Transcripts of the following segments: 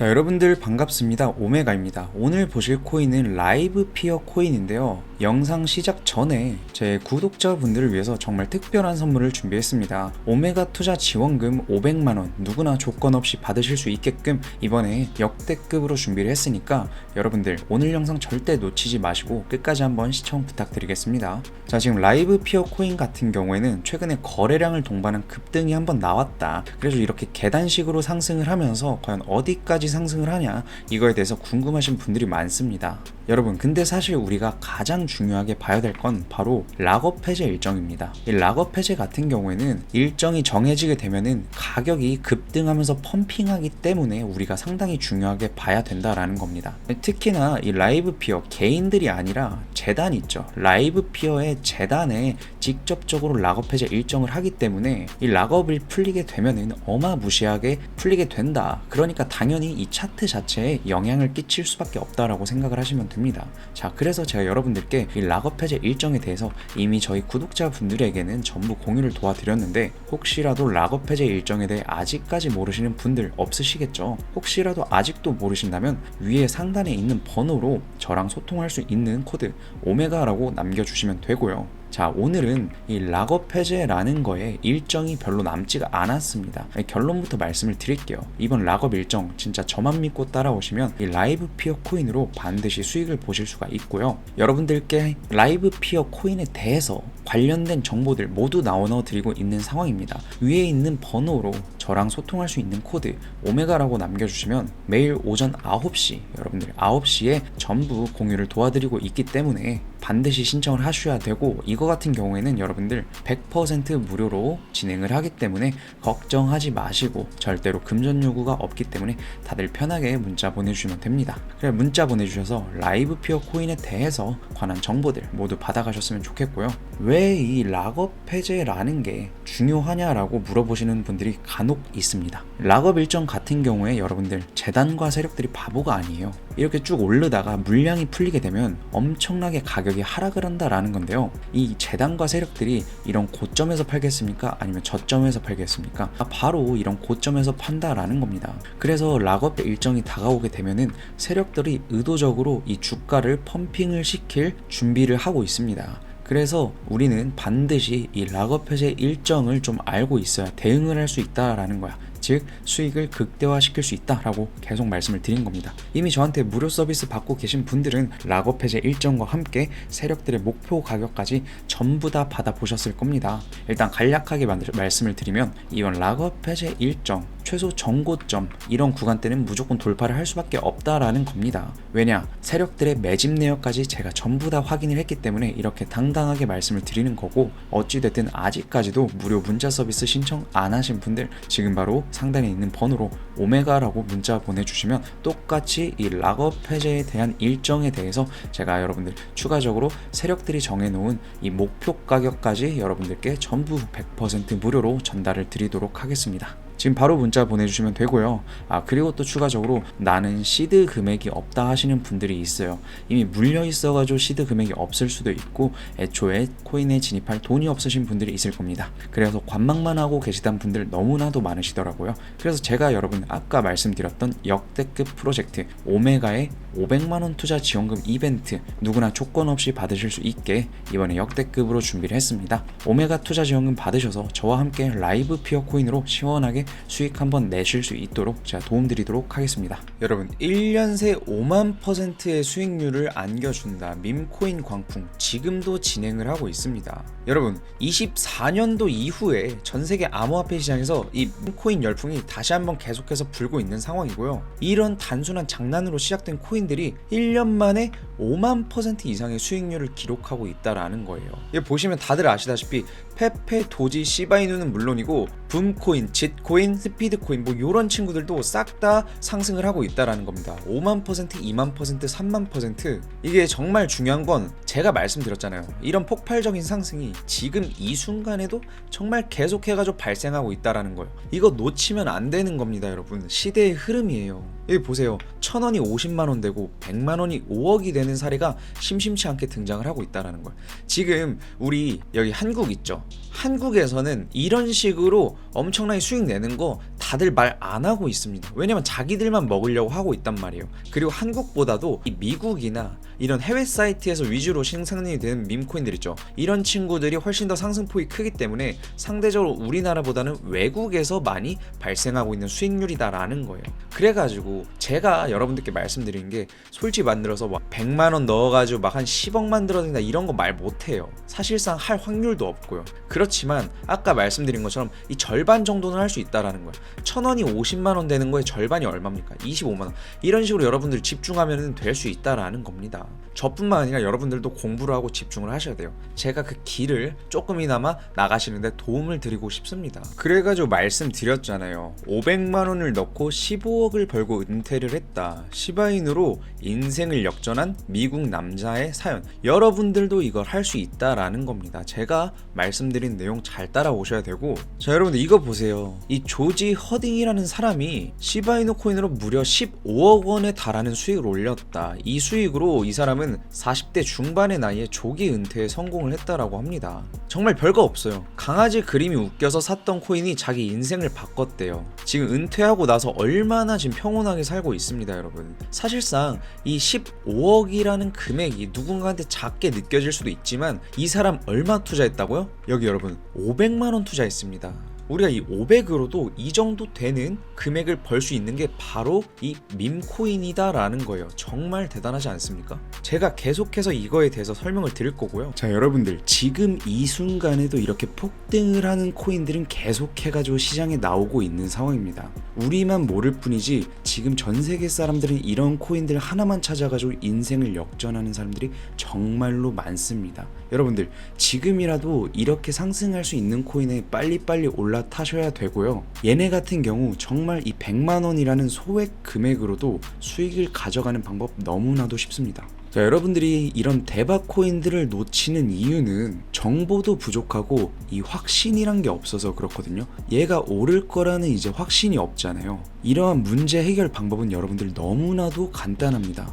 자 여러분들 반갑습니다. 오메가입니다. 오늘 보실 코인은 라이브 피어 코인인데요 영상 시작 전에 제 구독자분들을 위해서 정말 특별한 선물을 준비했습니다. 오메가 투자 지원금 500만원 누구나 조건 없이 받으실 수 있게끔 이번에 역대급으로 준비를 했으니까 여러분들 오늘 영상 절대 놓치지 마시고 끝까지 한번 시청 부탁드리겠습니다. 자 지금 라이브 피어 코인 같은 경우에는 최근에 거래량을 동반한 급등이 한번 나왔다. 그래서 이렇게 계단식으로 상승을 하면서 과연 어디까지 상승을 하냐 이거에 대해서 궁금하신 분들이 많습니다. 여러분 근데 사실 우리가 가장 중요하게 봐야 될 건 바로 락업 해제 일정입니다. 이 락업 해제 같은 경우에는 일정이 정해지게 되면은 가격이 급등하면서 펌핑하기 때문에 우리가 상당히 중요하게 봐야 된다라는 겁니다. 특히나 이 라이브 피어 개인들이 아니라 재단 있죠. 라이브 피어의 재단에 직접적으로 락업 해제 일정을 하기 때문에 이 락업을 풀리게 되면은 어마무시하게 풀리게 된다. 그러니까 당연히 이 차트 자체에 영향을 끼칠 수밖에 없다라고 생각을 하시면 됩니다. 자, 그래서 제가 여러분들께 이 락업 해제 일정에 대해서 이미 저희 구독자분들에게는 전부 공유를 도와드렸는데 혹시라도 락업 해제 일정에 대해 아직까지 모르시는 분들 없으시겠죠? 혹시라도 아직도 모르신다면 위에 상단에 있는 번호로 저랑 소통할 수 있는 코드 오메가라고 남겨주시면 되고요. 자 오늘은 이 락업 해제라는 거에 일정이 별로 남지가 않았습니다. 아니, 결론부터 말씀을 드릴게요. 이번 락업 일정 진짜 저만 믿고 따라오시면 이 라이브 피어 코인으로 반드시 수익을 보실 수가 있고요. 여러분들께 라이브 피어 코인에 대해서 관련된 정보들 모두 나눠 드리고 있는 상황입니다. 위에 있는 번호로 저랑 소통할 수 있는 코드 오메가라고 남겨주시면 매일 오전 9시 여러분들 9시에 전부 공유를 도와드리고 있기 때문에 반드시 신청을 하셔야 되고 이거 같은 경우에는 여러분들 100% 무료로 진행을 하기 때문에 걱정하지 마시고 절대로 금전 요구가 없기 때문에 다들 편하게 문자 보내주시면 됩니다. 그래 문자 보내주셔서 라이브 피어 코인에 대해서 관한 정보들 모두 받아가셨으면 좋겠고요. 왜 이 락업 해제라는 게 중요하냐라고 물어보시는 분들이 간혹 있습니다. 락업 일정 같은 경우에 여러분들 재단과 세력들이 바보가 아니에요. 이렇게 쭉 오르다가 물량이 풀리게 되면 엄청나게 가격이 하락을 한다라는 건데요. 이 재단과 세력들이 이런 고점에서 팔겠습니까? 아니면 저점에서 팔겠습니까? 아, 바로 이런 고점에서 판다라는 겁니다. 그래서 락업 일정이 다가오게 되면은 세력들이 의도적으로 이 주가를 펌핑을 시킬 준비를 하고 있습니다. 그래서 우리는 반드시 이 락업 해제 일정을 좀 알고 있어야 대응을 할 수 있다라는 거야. 즉 수익을 극대화시킬 수 있다라고 계속 말씀을 드린 겁니다. 이미 저한테 무료 서비스 받고 계신 분들은 락업 해제 일정과 함께 세력들의 목표 가격까지 전부 다 받아보셨을 겁니다. 일단 간략하게 말씀을 드리면 이번 락업 해제 일정 최소 정고점 이런 구간대는 무조건 돌파를 할 수밖에 없다라는 겁니다. 왜냐 세력들의 매집 내역까지 제가 전부 다 확인을 했기 때문에 이렇게 당당하게 말씀을 드리는 거고 어찌됐든 아직까지도 무료 문자 서비스 신청 안 하신 분들 지금 바로 상단에 있는 번호로 오메가라고 문자 보내주시면 똑같이 이 락업 해제에 대한 일정에 대해서 제가 여러분들 추가적으로 세력들이 정해놓은 이 목표 가격까지 여러분들께 전부 100% 무료로 전달을 드리도록 하겠습니다. 지금 바로 문자 보내주시면 되고요. 아 그리고 또 추가적으로 나는 시드 금액이 없다 하시는 분들이 있어요. 이미 물려 있어가지고 시드 금액이 없을 수도 있고 애초에 코인에 진입할 돈이 없으신 분들이 있을 겁니다. 그래서 관망만 하고 계시던 분들 너무나도 많으시더라고요. 그래서 제가 여러분 아까 말씀드렸던 역대급 프로젝트 오메가의 500만 원 투자 지원금 이벤트 누구나 조건 없이 받으실 수 있게 이번에 역대급으로 준비를 했습니다. 오메가 투자 지원금 받으셔서 저와 함께 라이브 피어 코인으로 시원하게 수익 한번 내실 수 있도록 제가 도움드리도록 하겠습니다. 여러분 1년 새 5만 퍼센트의 수익률을 안겨준다 밈코인 광풍 지금도 진행을 하고 있습니다. 여러분 24년도 이후에 전 세계 암호화폐 시장에서 이 밈코인 열풍이 다시 한번 계속해서 불고 있는 상황이고요. 이런 단순한 장난으로 시작된 코인들이 1년 만에 5만 퍼센트 이상의 수익률을 기록하고 있다라는 거예요. 보시면 다들 아시다시피 페페, 도지, 시바이누는 물론이고 붐코인, 짓코인, 스피드코인 뭐 이런 친구들도 싹 다 상승을 하고 있다라는 겁니다. 5만 퍼센트, 2만 퍼센트, 3만 퍼센트 이게 정말 중요한 건 제가 말씀드렸잖아요. 이런 폭발적인 상승이 지금 이 순간에도 정말 계속해가지고 발생하고 있다라는 거예요. 이거 놓치면 안 되는 겁니다, 여러분. 시대의 흐름이에요. 여기 보세요. 천 원이 50만 원 되고 100만 원이 5억이 되는 사례가 심심치 않게 등장을 하고 있다라는 거예요. 지금 우리 여기 한국 있죠. 한국에서는 이런 식으로 엄청나게 수익 내는 거 다들 말 안 하고 있습니다. 왜냐면 자기들만 먹으려고 하고 있단 말이에요. 그리고 한국보다도 이 미국이나 이런 해외 사이트에서 위주로 생산이 되는 밈코인들 있죠. 이런 친구들이 훨씬 더 상승폭이 크기 때문에 상대적으로 우리나라보다는 외국에서 많이 발생하고 있는 수익률이다라는 거예요. 그래가지고 제가 여러분들께 말씀드리는 게 솔직히 만들어서 막 100만 원 넣어가지고 막 한 10억 만들어낸다 이런 거 말 못해요. 사실상 할 확률도 없고요. 그렇지만 아까 말씀드린 것처럼 이 절반 정도는 할 수 있다라는 거예요. 천 원이 50만 원 되는 거에 절반이 얼마입니까? 25만 원. 이런 식으로 여러분들이 집중하면 될 수 있다라는 겁니다. 저뿐만 아니라 여러분들도 공부를 하고 집중을 하셔야 돼요. 제가 그 길을 조금이나마 나가시는데 도움을 드리고 싶습니다. 그래가지고 말씀드렸잖아요. 500만 원을 넣고 15억을 벌고 은퇴를 했다. 시바인으로 인생을 역전한 미국 남자의 사연. 여러분들도 이걸 할 수 있다라는 겁니다. 제가 말씀드린 내용 잘 따라오셔야 되고 자 여러분들 이거 보세요. 이 조지 허딩이라는 사람이 시바이노 코인으로 무려 15억 원에 달하는 수익을 올렸다. 이 수익으로 이 사람은 40대 중반의 나이에 조기 은퇴에 성공을 했다라고 합니다. 정말 별거 없어요. 강아지 그림이 웃겨서 샀던 코인이 자기 인생을 바꿨대요. 지금 은퇴하고 나서 얼마나 지금 평온 하게 살고 있습니다, 여러분. 사실상 이 15억이라는 금액이 누군가한테 작게 느껴질 수도 있지만 이 사람 얼마 투자했다고요? 여기 여러분 500만 원 투자했습니다. 우리가 이 500으로도 이 정도 되는 금액을 벌 수 있는 게 바로 이 밈코인이다라는 거예요. 정말 대단하지 않습니까? 제가 계속해서 이거에 대해서 설명을 드릴 거고요. 자, 여러분들 지금 이 순간에도 이렇게 폭등을 하는 코인들은 계속해가지고 시장에 나오고 있는 상황입니다. 우리만 모를 뿐이지 지금 전 세계 사람들은 이런 코인들 하나만 찾아가지고 인생을 역전하는 사람들이 정말로 많습니다. 여러분들 지금이라도 이렇게 상승할 수 있는 코인에 빨리빨리 올라타셔야 되고요. 얘네 같은 경우 정말 이 100만 원이라는 소액 금액으로도 수익을 가져가는 방법 너무나도 쉽습니다. 자, 여러분들이 이런 대박 코인들을 놓치는 이유는 정보도 부족하고 이 확신이란 게 없어서 그렇거든요. 얘가 오를 거라는 이제 확신이 없잖아요. 이러한 문제 해결 방법은 여러분들 너무나도 간단합니다.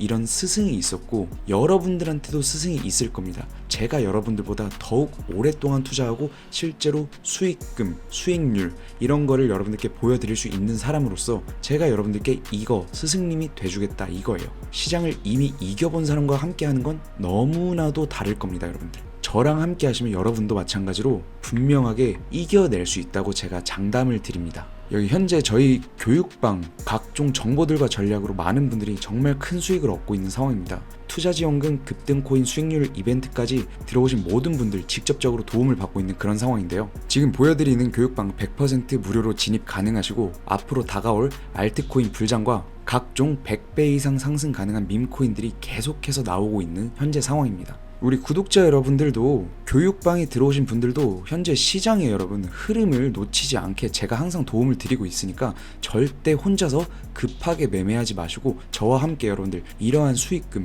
이런 스승이 있었고 여러분들한테도 스승이 있을 겁니다. 제가 여러분들보다 더욱 오랫동안 투자하고 실제로 수익금, 수익률 이런 거를 여러분들께 보여드릴 수 있는 사람으로서 제가 여러분들께 이거 스승님이 돼주겠다 이거예요. 시장을 이미 이겨본 사람과 함께 하는 건 너무나도 다를 겁니다, 여러분들. 저랑 함께 하시면 여러분도 마찬가지로 분명하게 이겨낼 수 있다고 제가 장담을 드립니다. 여기 현재 저희 교육방 각종 정보들과 전략으로 많은 분들이 정말 큰 수익을 얻고 있는 상황입니다. 투자 지원금 급등 코인 수익률 이벤트까지 들어오신 모든 분들 직접적으로 도움을 받고 있는 그런 상황인데요. 지금 보여드리는 교육방 100% 무료로 진입 가능하시고 앞으로 다가올 알트코인 불장과 각종 100배 이상 상승 가능한 밈코인들이 계속해서 나오고 있는 현재 상황입니다. 우리 구독자 여러분들도 교육방에 들어오신 분들도 현재 시장의 여러분 흐름을 놓치지 않게 제가 항상 도움을 드리고 있으니까 절대 혼자서 급하게 매매하지 마시고 저와 함께 여러분들 이러한 수익금